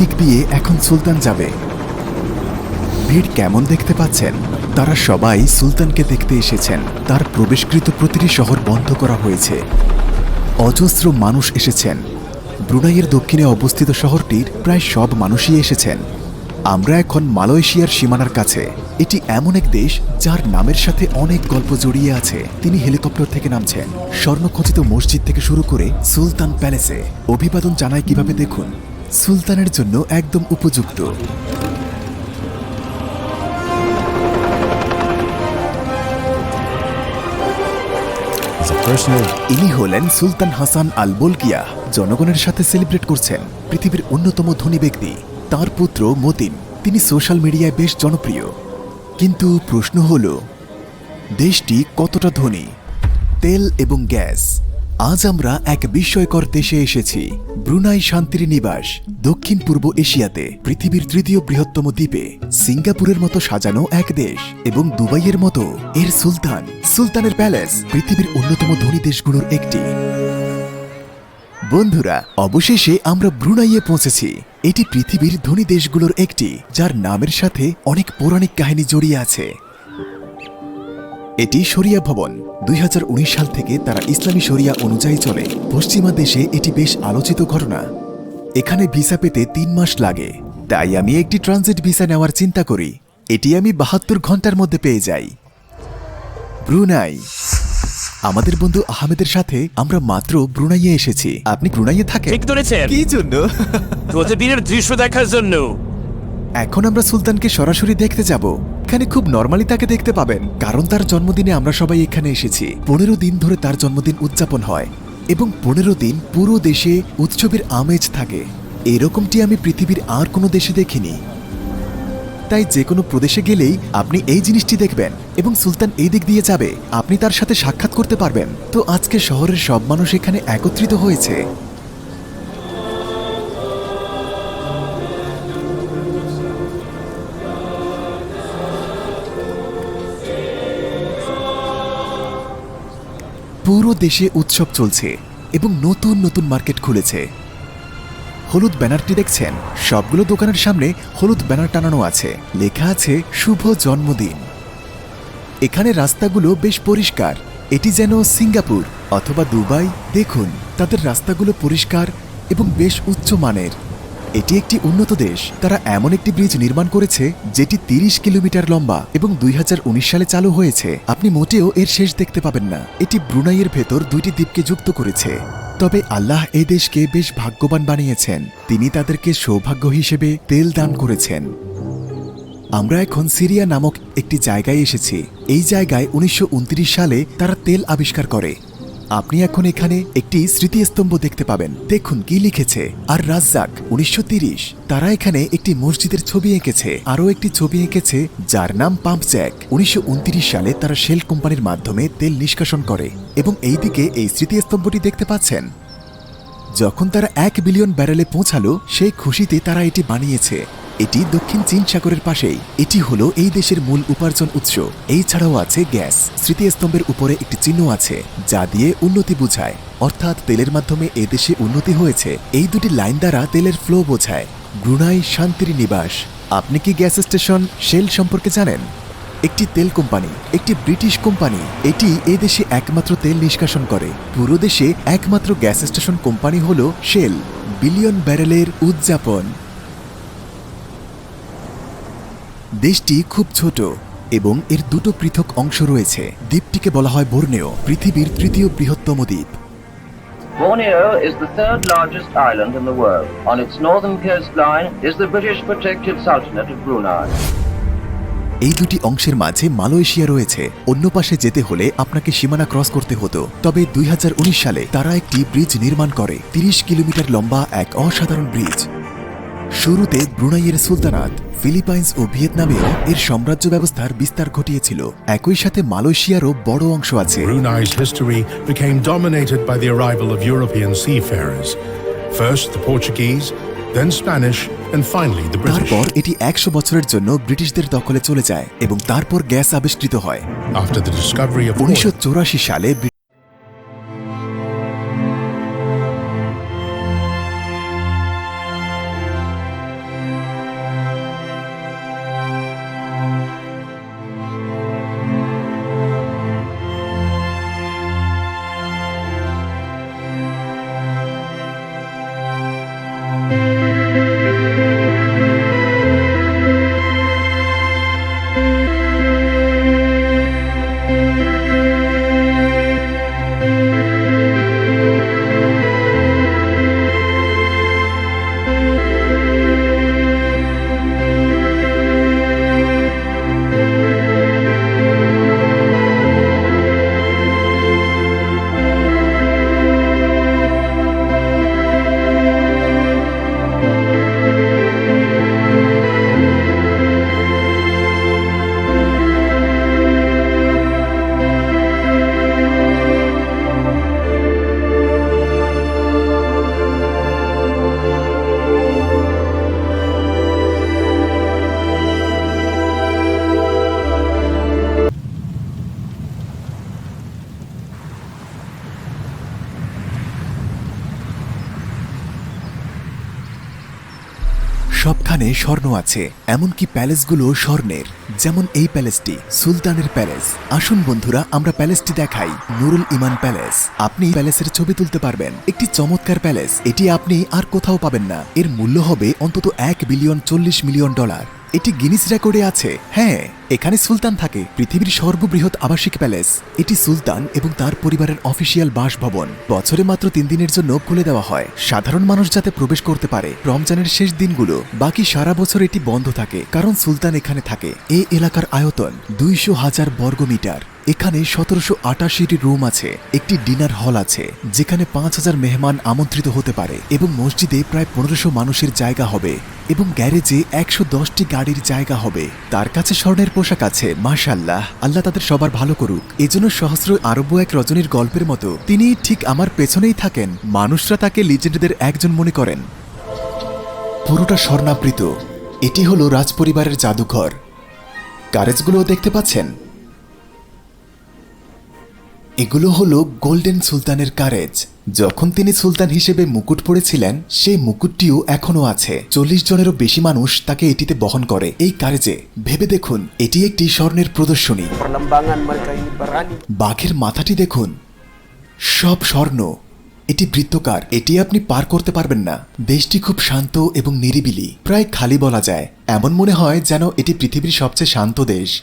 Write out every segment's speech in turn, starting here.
দিক দিয়ে এখন সুলতান যাবে। ভিড় কেমন দেখতে পাচ্ছেন? তারা সবাই সুলতানকে দেখতে এসেছেন। তার প্রবেশকৃত প্রতিটি শহর বন্ধ করা হয়েছে। অজস্র মানুষ এসেছেন। ব্রুনাইয়ের দক্ষিণে অবস্থিত শহরটির প্রায় সব মানুষই এসেছেন। আমরা এখন মালয়েশিয়ার সীমানার কাছে। এটি এমন এক দেশ যার নামের সাথে অনেক গল্প জড়িয়ে আছে। তিনি হেলিকপ্টার থেকে নামছেন। স্বর্ণখচিত মসজিদ থেকে শুরু করে সুলতান প্যালেসে। অভিবাদন জানায় কীভাবে দেখুন। সুলতানের জন্য একদম উপযুক্ত। ইনি হলেন সুলতান হাসান আল বলকিয়া জনগণের সাথে সেলিব্রেট করছেন পৃথিবীর অন্যতম ধনী ব্যক্তি তার পুত্র মতিন। তিনি সোশ্যাল মিডিয়ায় বেশ জনপ্রিয়। কিন্তু প্রশ্ন হল দেশটি কতটা ধনী? তেল এবং গ্যাস। আজ আমরা এক বিস্ময়কর দেশে এসেছি, ব্রুনাই শান্তির নিবাস, দক্ষিণ পূর্ব এশিয়াতে, পৃথিবীর তৃতীয় বৃহত্তম দ্বীপে, সিঙ্গাপুরের মতো সাজানো এক দেশ এবং দুবাইয়ের মতো এর সুলতান। সুলতানের প্যালেস পৃথিবীর অন্যতম ধনী দেশগুলোর একটি। বন্ধুরা, অবশেষে আমরা ব্রুনাইয়ে পৌঁছেছি। এটি পৃথিবীর ধনী দেশগুলোর একটি, যার নামের সাথে অনেক পৌরাণিক কাহিনী জড়িয়ে আছে। এটি শরিয়া ভবন। দুই হাজার উনিশ সাল থেকে তারা ইসলামী শরিয়া অনুযায়ী চলে। পশ্চিমা দেশে এটি বেশ আলোচিত ঘটনা। এখানে ভিসা পেতে তিন মাস লাগে। তাই আমি একটি ট্রানজিট ভিসা নেওয়ার চিন্তা করি। এটি আমি বাহাত্তর ঘণ্টার মধ্যে পেয়ে যাই। ব্রুনাই। আমাদের বন্ধু আহমেদের সাথে আমরা মাত্র ব্রুনাইয়ে এসেছি। আপনি ব্রুনাইয়ে থাকেন? ঠিক ধরেছেন। কি জন্য? দৃশ্য দেখার জন্য। এখন আমরা সুলতানকে সরাসরি দেখতে যাব। এখানে খুব নর্মালি তাকে দেখতে পাবেন, কারণ তার জন্মদিনে আমরা সবাই এখানে এসেছি। পনেরো দিন ধরে তার জন্মদিন উদযাপন হয় এবং পনেরো দিন পুরো দেশে উৎসবের আমেজ থাকে। এরকমটি আমি পৃথিবীর আর কোনো দেশে দেখিনি। তাই যে কোনো প্রদেশে গেলেই আপনি এই জিনিসটি দেখবেন এবং সুলতান এই দিক দিয়ে যাবে। আপনি তার সাথে সাক্ষাৎ করতে পারবেন। তো আজকে শহরের সব মানুষ এখানে একত্রিত হয়েছে। দেশে উৎসব চলছে এবং নতুন নতুন মার্কেট খুলেছে। হলুদ ব্যানারটি দেখছেন? সবগুলো দোকানের সামনে হলুদ ব্যানার টানানো আছে। লেখা আছে, শুভ জন্মদিন। এখানে রাস্তাগুলো বেশ পরিষ্কার। এটি যেন সিঙ্গাপুর অথবা দুবাই। দেখুন, তাদের রাস্তাগুলো পরিষ্কার এবং বেশ উচ্চ মানের। এটি একটি উন্নত দেশ। তারা এমন একটি ব্রিজ নির্মাণ করেছে, যেটি তিরিশ কিলোমিটার লম্বা এবং দুই হাজার উনিশ সালে চালু হয়েছে। আপনি মোটেও এর শেষ দেখতে পাবেন না। এটি ব্রুনাইয়ের ভেতর দুইটি দ্বীপকে যুক্ত করেছে। তবে আল্লাহ এ দেশকে বেশ ভাগ্যবান বানিয়েছেন। তিনি তাদেরকে সৌভাগ্য হিসেবে তেল দান করেছেন। আমরা এখন সিরিয়া নামক একটি জায়গায় এসেছি। এই জায়গায় উনিশশো উনত্রিশ সালে তারা তেল আবিষ্কার করে। আপনি এখন এখানে একটি স্মৃতিস্তম্ভ দেখতে পাবেন। দেখুন কি লিখেছে। আর রাজ্জাক, উনিশশো তিরিশ, তারা এখানে একটি মসজিদের ছবি এঁকেছে। আরও একটি ছবি এঁকেছে, যার নাম পাম্প জ্যাক। উনিশশো সালে তারা শেল কোম্পানির মাধ্যমে তেল নিষ্কাশন করে। এবং এইদিকে এই স্মৃতিস্তম্ভটি দেখতে পাচ্ছেন। যখন তারা এক বিলিয়ন ব্যারেলে পৌঁছালো, সেই খুশিতে তারা এটি বানিয়েছে। এটি দক্ষিণ চীন সাগরের পাশেই। এটি হলো এই দেশের মূল উপার্জন উৎস। এই ছাড়াও আছে গ্যাস। স্মৃতিস্তম্ভের উপরে একটি চিহ্ন আছে, যা দিয়ে উন্নতি বোঝায়। অর্থাৎ তেলের মাধ্যমে এ দেশে উন্নতি হয়েছে। এই দুটি লাইন দ্বারা তেলের ফ্লো বোঝায়। ব্রুনাই শান্তির নিবাস। আপনি কি গ্যাস স্টেশন, শেল সম্পর্কে জানেন? একটি তেল কোম্পানি, একটি ব্রিটিশ কোম্পানি। এটি এ দেশে একমাত্র তেল নিষ্কাশন করে। পুরো দেশে একমাত্র গ্যাস স্টেশন কোম্পানি হল শেল, বিলিয়ন ব্যারেলের উদযাপন। দেশটি খুব ছোট এবং এর দুটো পৃথক অংশ রয়েছে। দ্বীপটিকে বলা হয় বোর্নেও পৃথিবীর তৃতীয় বৃহত্তম দ্বীপ। Borneo is the third largest island in the world. On its northern coastline is the British protected Sultanate of Brunei. এই দুটি অংশের মাঝে মালয়েশিয়া রয়েছে। অন্য পাশে যেতে হলে আপনাকে সীমানা ক্রস করতে হতো। তবে দুই হাজার উনিশ সালে তারা একটি ব্রিজ নির্মাণ করে। ৩০ কিলোমিটার লম্বা এক অসাধারণ ব্রিজ। শুরুতে ব্রুনাইয়ের সুলতানাত ফিলিপাইন্স ও ভিয়েতনামেও এর সাম্রাজ্য ব্যবস্থার বিস্তার ঘটিয়েছিল একই সাথে মালয়েশিয়ারও বড় অংশ আছে Brunei's history became dominated by the arrival of European seafarers. First the Portuguese, then Spanish, and finally the British. তারপর এটি একশো বছরের জন্য ব্রিটিশদের দখলে চলে যায় এবং তারপর গ্যাস আবিষ্কৃত হয় After the discovery of উনিশশো oil, সালে সবখানে স্বর্ণ আছে, এমনকি প্যালেসগুলো স্বর্ণের। যেমন এই প্যালেসটি, সুলতানের প্যালেস। আসুন বন্ধুরা, আমরা প্যালেসটি দেখাই, নুরুল ইমান প্যালেস। আপনি প্যালেসের ছবি তুলতে পারবেন। একটি চমৎকার প্যালেস, এটি আপনি আর কোথাও পাবেন না। এর মূল্য হবে অন্তত এক বিলিয়ন চল্লিশ মিলিয়ন ডলার। এটি গিনিস রেকর্ডে আছে? হ্যাঁ। এখানে সুলতান থাকে পৃথিবীর সর্ববৃহৎ আবাসিক প্যালেস। এটি সুলতান এবং তার পরিবারের অফিসিয়াল বাসভবন। বছরে মাত্র তিন দিনের জন্য খুলে দেওয়া হয়। সাধারণ মানুষ যাতে প্রবেশ করতে পারে, রমজানের শেষ দিনগুলো। বাকি সারা বছর এটি বন্ধ থাকে, কারণ সুলতান এখানে থাকে। এই এলাকার আয়তন দুইশো হাজার বর্গমিটার। এখানে সতেরোশো আটাশিটি রুম আছে, একটি ডিনার হল আছে, যেখানে পাঁচ হাজার মেহমান আমন্ত্রিত হতে পারে এবং মসজিদে প্রায় পনেরোশো মানুষের জায়গা হবে এবং গ্যারেজে একশো দশটি গাড়ির জায়গা হবে। তার কাছে স্বর্ণের পোশাক আছে মাশাল্লাহ আল্লাহ তাদের সবার ভালো করুক। এজন্য সহস্র আরব্য এক রজনীর গল্পের মতো তিনি ঠিক আমার পেছনেই থাকেন। মানুষরা তাকে লিজেন্ডদের একজন মনে করেন। পুরোটা স্বর্ণাবৃত। এটি হলো রাজপরিবারের জাদুঘর। কারেজগুলো দেখতে পাচ্ছেন? এগুলো হলো গোল্ডেন সুলতানের কারেজ। যখন তিনি সুলতান হিসেবে মুকুট পড়েছিলেন সেই মুকুটটিও এখনও আছে। চল্লিশ জনেরও বেশি মানুষ তাকে এটিতে বহন করে। এই কার্যে, ভেবে দেখুন, এটি একটি স্বর্ণের প্রদর্শনী। বাঘের মাথাটি দেখুন। সব স্বর্ণ। এটি বৃত্তকার। এটি আপনি পার করতে পারবেন না। দেশটি খুব শান্ত এবং নিরিবিলি। প্রায় খালি বলা যায়। এমন মনে হয় যেন এটি পৃথিবীর সবচেয়ে শান্ত দেশ।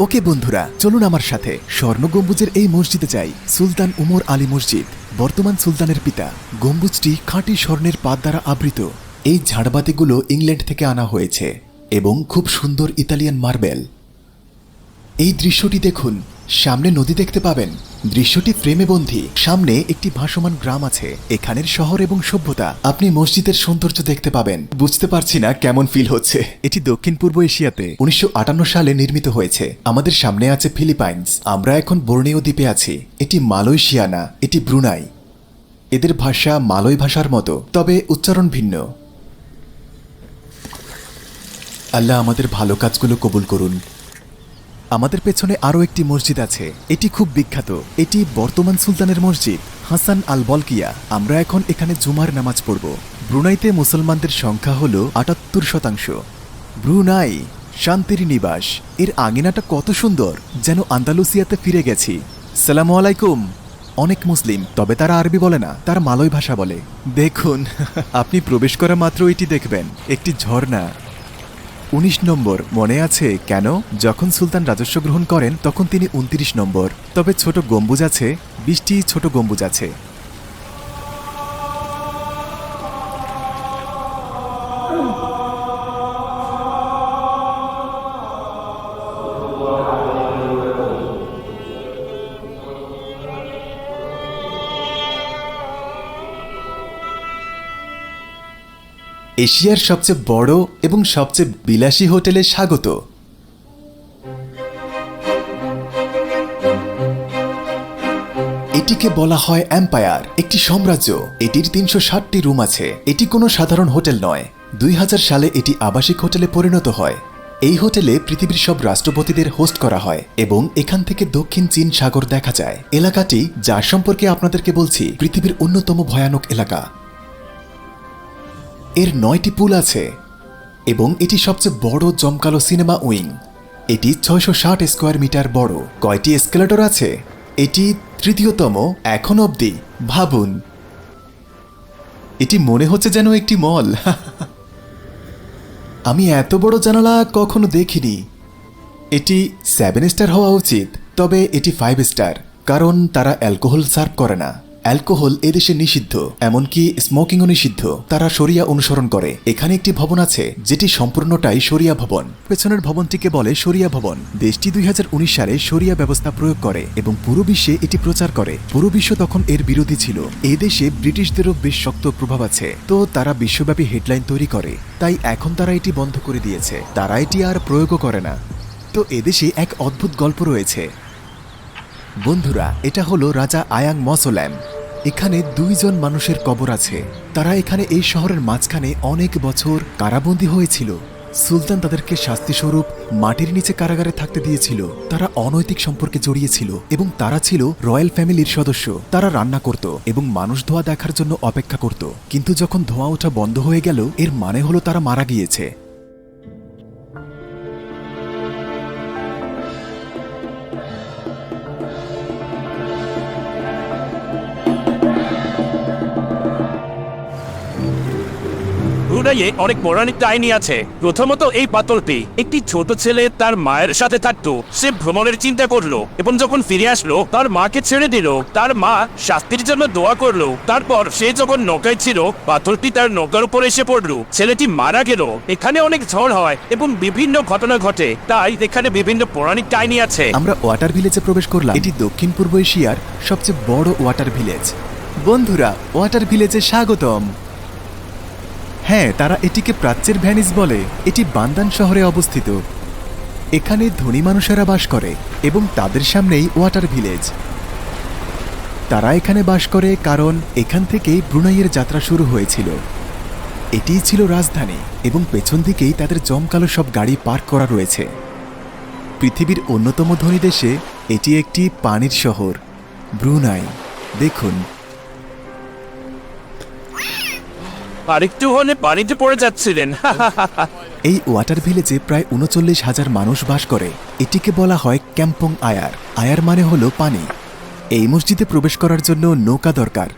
ওকে বন্ধুরা, চলুন আমার সাথে। স্বর্ণ গম্বুজের এই মসজিদে যাই। সুলতান উমর আলী মসজিদ, বর্তমান সুলতানের পিতা। গম্বুজটি খাঁটি স্বর্ণের পাত দ্বারা আবৃত। এই ঝাড়বাতিগুলো ইংল্যান্ড থেকে আনা হয়েছে এবং খুব সুন্দর ইতালিয়ান মার্বেল। এই দৃশ্যটি দেখুন। সামনে নদী দেখতে পাবেন। দৃশ্যটি ফ্রেমে বন্ধি সামনে একটি ভাসমান গ্রাম আছে। এখানের শহর এবং সভ্যতা। আপনি মসজিদের সৌন্দর্য দেখতে পাবেন। বুঝতে পারছি না কেমন ফিল হচ্ছে। এটি দক্ষিণ পূর্ব এশিয়াতে উনিশশো আটান্ন সালে নির্মিত হয়েছে। আমাদের সামনে আছে ফিলিপাইন্স। আমরা এখন বোর্নেও দ্বীপে আছি। এটি মালয়েশিয়া না এটি ব্রুনাই। এদের ভাষা মালয় ভাষার মতো। তবে উচ্চারণ ভিন্ন। আল্লাহ আমাদের ভালো কাজগুলো কবুল করুন। আমাদের পেছনে আরও একটি মসজিদ আছে। এটি খুব বিখ্যাত। এটি বর্তমান সুলতানের মসজিদ, হাসান আল বলকিয়া আমরা এখন এখানে জুমার নামাজ পড়ব। ব্রুনাইতে মুসলমানদের সংখ্যা হল আটাত্তর শতাংশ। ব্রুনাই শান্তির নিবাস। এর আঙিনাটা কত সুন্দর, যেন আন্দালুসিয়াতে ফিরে গেছি। সালাম আলাইকুম। অনেক মুসলিম, তবে তারা আরবি বলে না, তারা মালয় ভাষা বলে। দেখুন, আপনি প্রবেশ করা মাত্র এটি দেখবেন। একটি ঝর্ণা। উনিশ নম্বর, মনে আছে কেন? যখন সুলতান রাজস্ব গ্রহণ করেন, তখন তিনি উনত্রিশ নম্বর। তবে ছোট গম্বুজ আছে, বিশটি ছোট গম্বুজ আছে। এশিয়ার সবচেয়ে বড় এবং সবচেয়ে বিলাসী হোটেলে স্বাগত। এটিকে বলা হয় এম্পায়ার একটি সাম্রাজ্য। এটির তিনশো ষাটটি রুম আছে। এটি কোনো সাধারণ হোটেল নয়। দুই সালে এটি আবাসিক হোটেলে পরিণত হয়। এই হোটেলে পৃথিবীর সব রাষ্ট্রপতিদের হোস্ট করা হয় এবং এখান থেকে দক্ষিণ চীন সাগর দেখা যায়। এলাকাটি, যার সম্পর্কে আপনাদেরকে বলছি, পৃথিবীর অন্যতম ভয়ানক এলাকা। এর নয়টি পুল আছে, এবং এটি সবচেয়ে বড় জমকালো সিনেমা উইং। এটি ছয়শো ষাট স্কোয়ার মিটার বড়। কয়টি এসকেলেটর আছে? এটি তৃতীয়তম, এখন অবধি, ভাবুন। এটি মনে হচ্ছে যেন একটি মল। আমি এত বড় জানালা কখনো দেখিনি। এটি সেভেন স্টার হওয়া উচিত, তবে এটি ফাইভ স্টার, কারণ তারা অ্যালকোহল সার্ভ করে না। অ্যালকোহল এদেশে নিষিদ্ধ, এমনকি স্মোকিংও নিষিদ্ধ। তারা সরিয়া অনুসরণ করে। এখানে একটি ভবন আছে, যেটি সম্পূর্ণটাই সরিয়া ভবন। পেছনের ভবনটিকে বলে শরিয়া ভবন। দেশটি দুই উনিশ সালে সরিয়া ব্যবস্থা প্রয়োগ করে এবং পুরো বিশ্বে এটি প্রচার করে। পুরো বিশ্ব তখন এর বিরোধী ছিল। এই দেশে ব্রিটিশদেরও বেশ শক্ত প্রভাব আছে। তো তারা বিশ্বব্যাপী হেডলাইন তৈরি করে। তাই এখন তারা এটি বন্ধ করে দিয়েছে। তারা এটি আর প্রয়োগও করে না। তো এদেশে এক অদ্ভুত গল্প রয়েছে। বন্ধুরা, এটা হলো রাজা আয়াং মসোল্যাম এখানে দুইজন মানুষের কবর আছে। তারা এখানে এই শহরের মাঝখানে অনেক বছর কারাবন্দী হয়েছিল। সুলতান তাদেরকে শাস্তিস্বরূপ মাটির নিচে কারাগারে থাকতে দিয়েছিল। তারা অনৈতিক সম্পর্কে জড়িয়েছিল এবং তারা ছিল রয়্যাল ফ্যামিলির সদস্য। তারা রান্না করত এবং মানুষ ধোয়া দেখার জন্য অপেক্ষা করত। কিন্তু যখন ধোঁয়া ওঠা বন্ধ হয়ে গেল, এর মানে হলো তারা মারা গিয়েছে। ব্রুনাইয়ে অনেক পৌরাণিক কাহিনী আছে। প্রথমত এই পাতলটি একটি ছোট ছেলে তার মায়ের সাথে থাকতো। সে ভ্রমণের চিন্তা করল এবং যখন ফিরে আসলো, তার মাকে ছেড়ে দিল। তার মা শাস্তির জন্য দোয়া করল। তারপর সে যখন নৌকায় ছিল, পাথরটি তার নৌকার উপর এসে পড়ল। ছেলেটি মারা গেল। এখানে অনেক ঝড় হয় এবং বিভিন্ন ঘটনা ঘটে। তাই এখানে বিভিন্ন পৌরাণিক কাহিনী আছে। আমরা ওয়াটার ভিলেজে প্রবেশ করলাম। এটি দক্ষিণ পূর্ব এশিয়ার সবচেয়ে বড় ওয়াটার ভিলেজ। বন্ধুরা, ওয়াটার ভিলেজে স্বাগতম। হ্যাঁ তারা এটিকে প্রাচ্যের ভ্যানিস বলে। এটি বান্দান শহরে অবস্থিত। এখানে ধনী মানুষেরা বাস করে এবং তাদের সামনেই ওয়াটার ভিলেজ। তারা এখানে বাস করে কারণ এখান থেকেই ব্রুনাইয়ের যাত্রা শুরু হয়েছিল। এটিই ছিল রাজধানী এবং পেছন দিকেই তাদের জমকালো সব গাড়ি পার্ক করা রয়েছে। পৃথিবীর অন্যতম ধনী দেশে এটি একটি পানির শহর, ব্রুনাই। দেখুন আরেকটু হলে পানিতে পড়ে যাচ্ছিলেন। এই ওয়াটার ভিলেজে প্রায় উনচল্লিশ হাজার মানুষ বাস করে, এটিকে বলা হয় ক্যাম্পং আয়ার। আয়ার মানে হলো পানি। এই মসজিদে প্রবেশ করার জন্য নৌকা দরকার।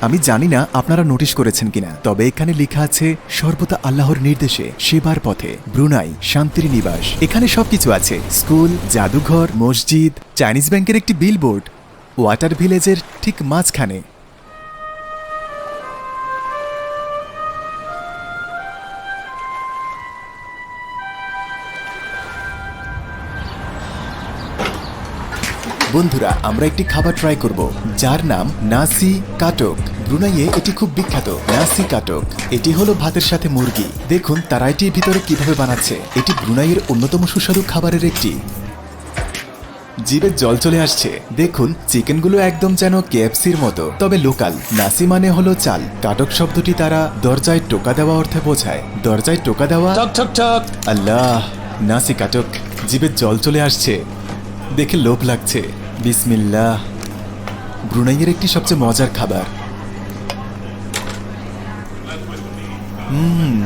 আমি জানি না আপনারা নোটিশ করেছেন কিনা, তবে এখানে লেখা আছে, সর্বদা আল্লাহর নির্দেশে, সেবার পথে, ব্রুনাই, শান্তির নিবাস। এখানে সবকিছু আছে, স্কুল, জাদুঘর, মসজিদ, চাইনিজ ব্যাংকের একটি বিলবোর্ড ওয়াটার ভিলেজের ঠিক মাঝখানে। বন্ধুরা আমরা একটি খাবার ট্রাই করব যার নাম নাসি কাটক। ব্রুনাইয়ে এটি খুব বিখ্যাত নাসি কাটক। এটি হলো ভাতের সাথে মুরগি। দেখুন তারা এটির ভিতরে কীভাবে বানাচ্ছে। এটি ব্রুনাইয়ের অন্যতম সুস্বাদু খাবারের একটি। জিভে জল চলে আসছে। দেখুন চিকেনগুলো একদম যেন কেএফসির মতো। তবে লোকাল নাসি মানে হলো চাল। কাটক শব্দটি তারা দরজায় টোকা দেওয়া অর্থে বোঝায়। দরজায় টোকা দেওয়া ঠক ঠক ঠক। আল্লাহ নাসি কাটক। জিভে জল চলে আসছে। দেখে লোভ লাগছে। বিসমিল্লাহ। ব্রুনাইয়ের একটি সবচেয়ে মজার খাবার। হুম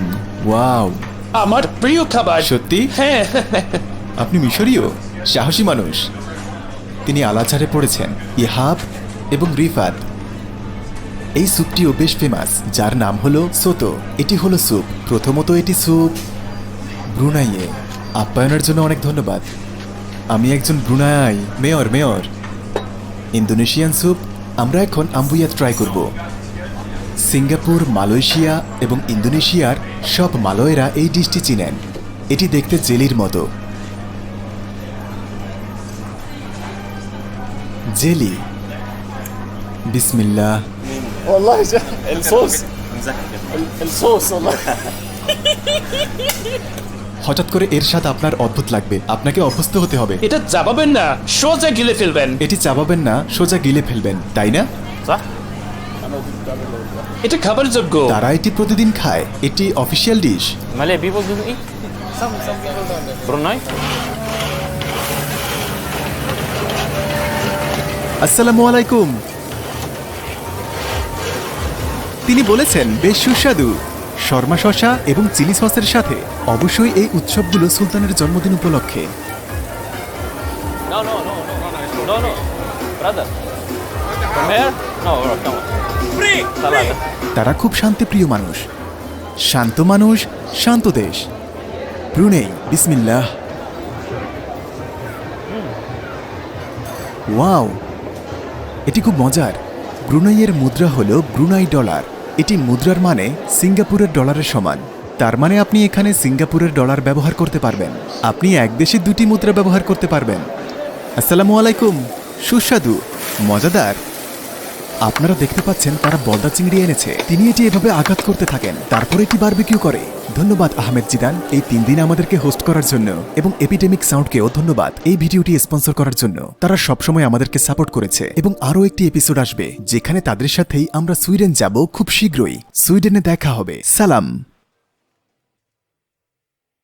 ওয়াও। আমার প্রিয় খাবার। সত্যি? হ্যাঁ। আপনি মিশরীয়? সাহসী মানুষ। তিনি আলাচারে পড়েছেন। ইহাব এবং রিফাত। এই স্যুপটিও বেশ ফেমাস যার নাম হলো সোতো। এটি হলো স্যুপ। প্রথমত এটি স্যুপ ব্রুনাইয়ে। আপ্যায়নের জন্য অনেক ধন্যবাদ। আমি একজন Brunei mayor mayor Indonesian soup আমরা এখন আম্বুইয়া ট্রাই করব সিঙ্গাপুর মালয়েশিয়া এবং ইন্দোনেশিয়ার সব মালয়েরা এই ডিশটি চিনেন এটি দেখতে জেলির মতো জেলি বিসমিল্লাহ والله جا- الصوص ال- الصوص والله হঠাৎ করে এর স্বাদ আপনার অদ্ভুত লাগবে। আপনাকে অভ্যস্ত হতে হবে। এটা চাবাবেন না সোজা গিলে ফেলবেন। এটি চাবাবেন না সোজা গিলে ফেলবেন তাই না? এটা খাবার যোগ্য। তারা এটি প্রতিদিন খায়। এটি অফিসিয়াল ডিশ। মানে? আসসালামু আলাইকুম। তিনি বলেছেন বেশ সুস্বাদু। শর্মা শশা এবং চিলি সসের সাথে অবশ্যই এই উৎসবগুলো সুলতানের জন্মদিন উপলক্ষে. তারা খুব শান্তিপ্রিয় মানুষ। শান্ত মানুষ শান্ত দেশ। ব্রুনেই বিসমিল্লাহ। ওয়াও এটি খুব মজার। ব্রুনাইয়ের মুদ্রা হল ব্রুনাই ডলার। এটি মুদ্রার মানে সিঙ্গাপুরের ডলারের সমান। তার মানে আপনি এখানে সিঙ্গাপুরের ডলার ব্যবহার করতে পারবেন। আপনি এক দেশে দুটি মুদ্রা ব্যবহার করতে পারবেন। আসসালামু আলাইকুম। সুস্বাদু। মজাদার। আপনারা দেখতে পাচ্ছেন তারা বলদা চিংড়ি এনেছে। তিনি এটি এভাবে আঘাত করতে থাকেন। তারপর এটি বারবিকিউ করে। ধন্যবাদ, আহমেদ জিদান। এই তিন দিন আমাদেরকে হোস্ট করার জন্য এবং এপিডেমিক সাউন্ডকেও ধন্যবাদ এই ভিডিওটি স্পন্সর করার জন্য। তারা সবসময় আমাদেরকে সাপোর্ট করেছে এবং আরও একটি এপিসোড আসবে, যেখানে তাদের সাথেই আমরা সুইডেন যাব খুব শীঘ্রই। সুইডেনে দেখা হবে। সালাম।